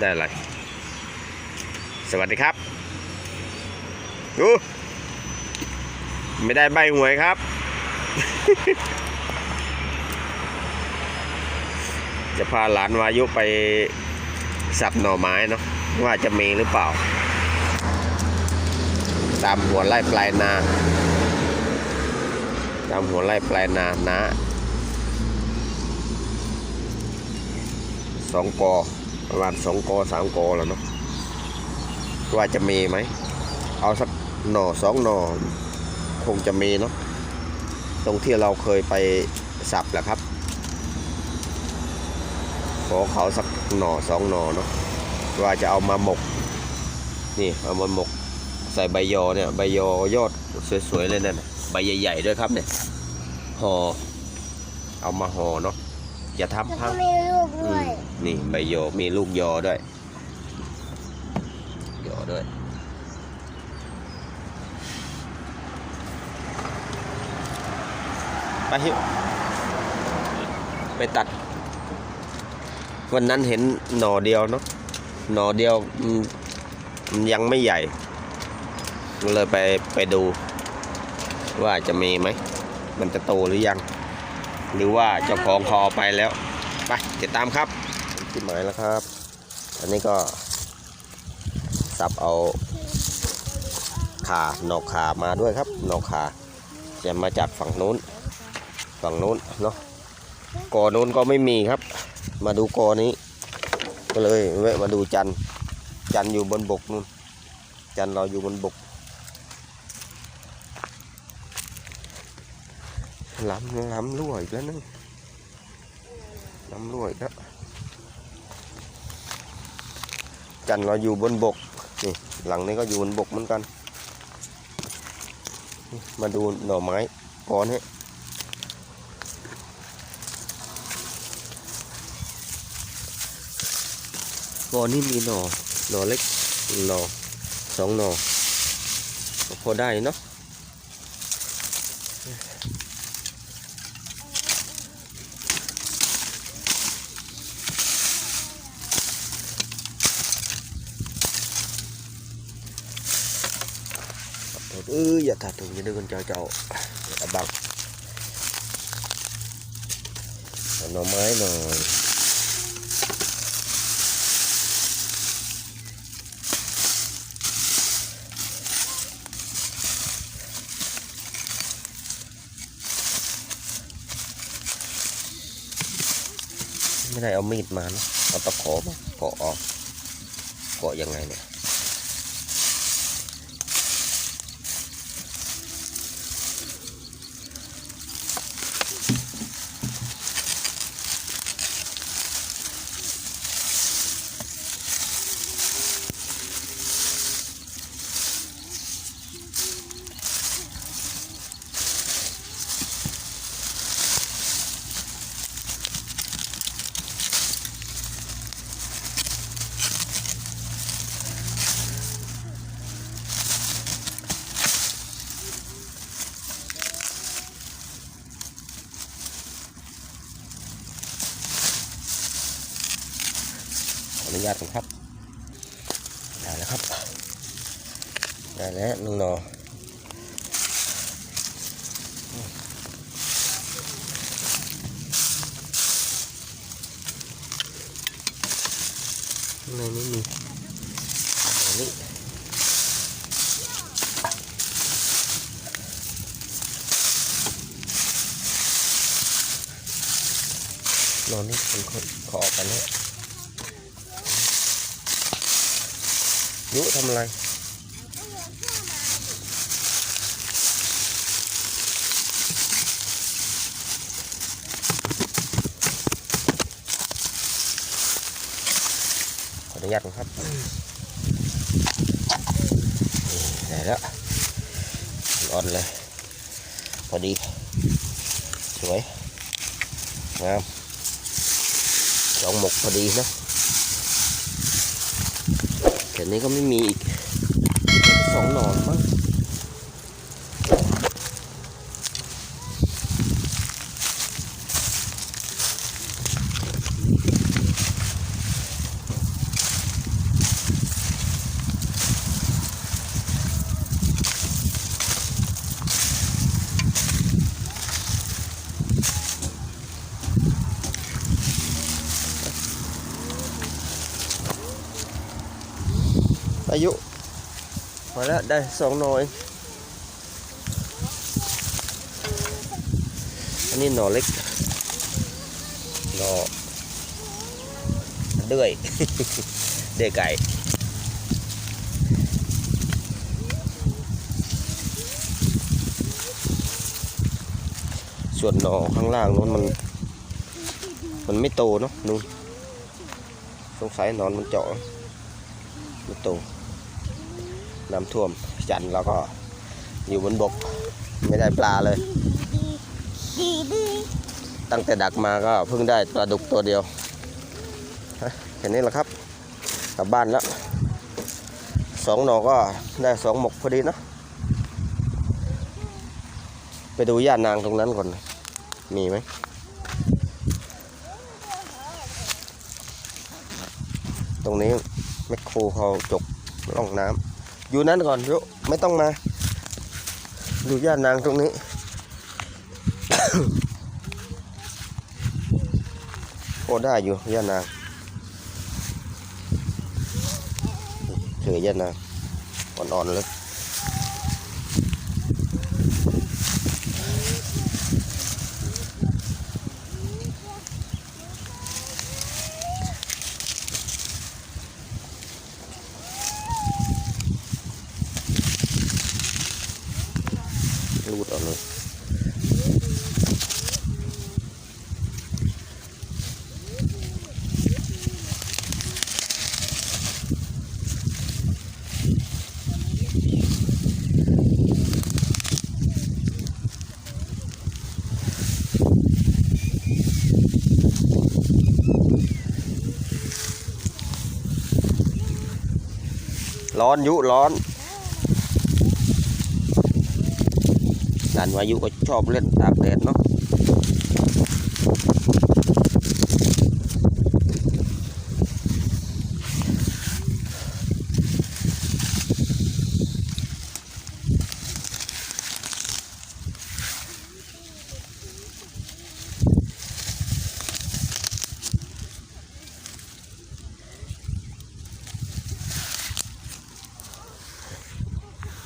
ได้อะไร สวัสดีครับดูไม่ได้ใบหวยครับ จะพาหลานวายุไปสับหน่อไม้เนาะว่าจะมีหรือเปล่า ตามหัวไร่ปลายนาตามหัวไร่ปลายนานะสองกอ ประมาณสองกอสามกอแล้วเนาะว่าจะมีไหม เอาสักหน่อสองหน่อคงจะมีเนาะตรงที่เราเคยไปสับแหละครับขอเขาสักหน่อสองหน่อเนาะว่าจะเอามาหมก นี่เอามาหมกใส่ใบยอเนี่ยใบยอยอดสวยๆเลยนั่นน่ะใบใหญ่ๆด้วยครับเนี่ยห่อเอามาห่อเนาะ อย่าแล้วทำพัก็งมีลูกอืด้วมยนี่ใบยอมีลูกยอด้วยยอด้วย ไปฮิวไปตัด วันนั้นเห็นหน่อเดียวเนาะหน่อเดียวอืมมันยังไม่ใหญ่ เลยไปไปดู ว่าจะมีไหม มันจะโตหรือยัง หรือว่าเจ้าของเขาเอาไปแล้ว ไปติดตามครับที่หมายแล้วครับ อันนี้ก็สับเอาขาหนอกขามาด้วยครับหนอกขาจะมาจากฝั่งนู้น ฝั่งนู้นเนาะกอนู้นก็ไม่มีครับ มาดูกอนี้ ก็เลยแวะมาดูจันจันอยู่บนบกนู่นจันเราอยู่บนบก ล้ำล้ำรั่วอีกแล้วนึงล้ำรั่วอีกแล้วจันเราอยู่บนบกนี่หลังนี้ก็อยู่บนบกเหมือนกัน มาดูหน่อไม้กอนี้กอนี่มีหน่อหน่อเล็กหน่อสองหน่อก็พอได้เนาะ เอออย่าถัดถึงอย่าดึงกันเจ้าเจ้าอย่าบังเอาหน่อไม้หน่อยไม่ได้เอามีดมานะเอาตะขอมาเกาะออกเกาะยังไงเนี่ย ญาตก่อนครับ ได้แล้วครับ ได้แล้วนุ่งนอในไม่มีอันนี้นอนนี่ผมขอขอออกไปแล้ว ยุทำอะไรขออนุญาตก่อนครับ นี่ได้แล้วอ่อนนี้ก็ไม่มีอีกสองหนอนมั้ง อายุ มาแล้วได้สองหน่อยอันนี้หน่อเล็กหน่อเดือย เดือยไก่ส่วนหน่อข้างล่างนู้นมัน มันไม่โตเนาะนู่นสงสัยหนอนมันเจาะไม่โต น้ำท่วมจันทร์แล้วก็อยู่บนบกไม่ได้ปลาเลย ตั้งแต่ดักมาก็เพิ่งได้ปลาดุกตัวเดียวแค่นี้แหละครับกลับบ้านแล้วสองหนอก็ได้สองหมกพอดีนะไปดูย่านางตรงนั้นก่อน มีไหมตรงนี้แมคโครเขาจกล่องน้ำ อยู่นั่นก่อนยุไม่ต้องมา ดูย่านางตรงนี้ โอ้ได้อยู่ย่านางเจอย่านางอ่อนๆเลย รูดออกเลยร้อนยุร้อน ด่านวายุก็ชอบเล่นตากแดดเนาะ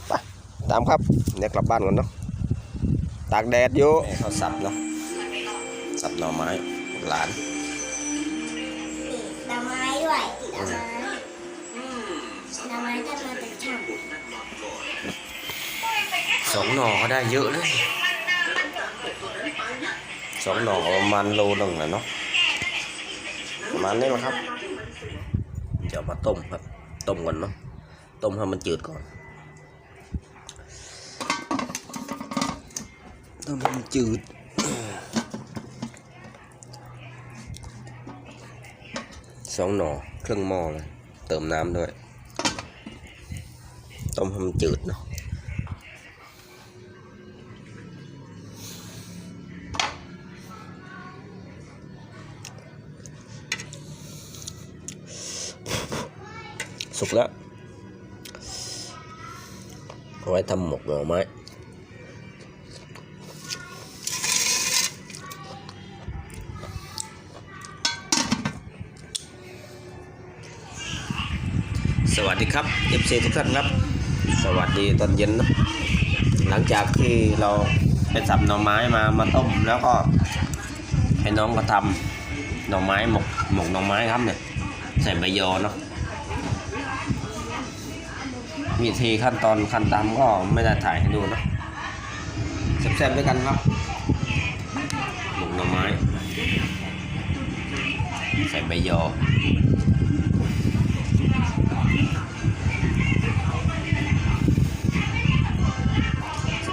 ไปตามครับเดี๋ยวกลับบ้านก่อนเนาะ ตากแดดอยู่เขาสับเนาะสับหน่อไม้หลานดอกไม้ด้วยดอกไม้ดอกไม้ต้นมาจากช่างสองหน่อก็ได้เยอะเลยสองหน่อก็ประมาณโลหนึงแหละเนาะประมาณนี้แหละครับจะเอามาต้มครับ ต้มก่อนเนาะต้มให้มันจืดก่อน ต้มให้มันจืดสองหน่อครึ่งหม้อเสวัสดีครับ FC ทุกท่านครับ สวัสดีตอนเย็นนะหลังจากที่เราไปสับหน่อไม้มามาต้มแล้วก็ให้น้องก็ทำหน่อไม้หมกหมกหน่อไม้ครับเนี่ยใส่ใบยอเนาะวิธีขั้นตอนขั้นตามก็ไม่ได้ถ่ายให้ดูนะแซ่บๆด้วยกันครับหมกหน่อไม้ ใส่ใบยอ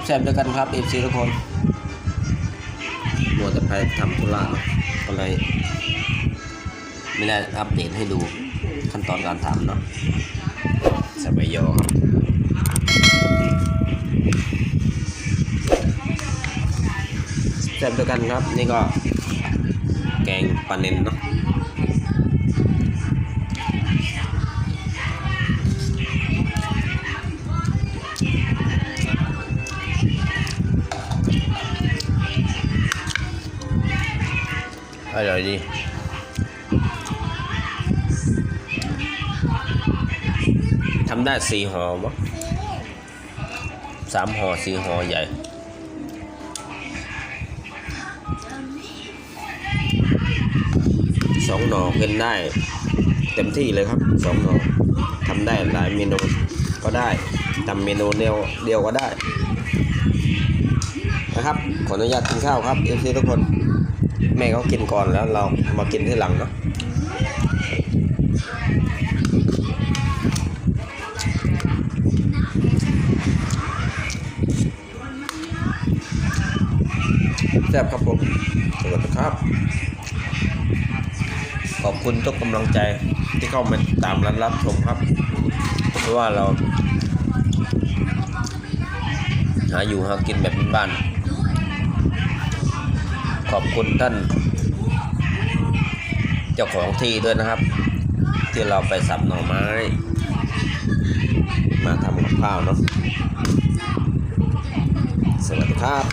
ซ่บๆด้วยกันครับเอฟซีทุกคนมัวแต่ไปทำธุระอะก็เลยไม่ได้อัปเดตให้ดูขั้นตอนการทำเนาะส่ใบยอครับแซ่บด้วยกันครับ นี่ก็แกงปลาเน้นเนาะ อร่อยดีทำได้สี่ห่อมั้งสามห่อสี่ห่อใหญ่สองหน่อกินได้ เต็มที่เลยครับสองหน่อทำได้หลายเมนูก็ได้ทำเมนูเดียวเดียวก็ได้ นะครับ ขออนุญาตกินข้าวครับเอฟซีทุกคน แม่เขากินก่อนแล้วเรามากินที่หลังเนาะแซ่บครับผมสวัสดีครับ ขอบคุณทุกกำลังใจที่เข้ามาตามรับรับชมครับ เพราะว่าเรา หาอยู่หากินแบบบ้านๆ ขอบคุณท่าน เจ้าของที่ด้วยนะครับ ที่เราไปสับหน่อไม้ มาทำกับข้าวเนาะสวัสดีครับ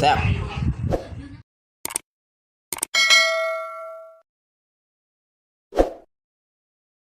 แซ่บ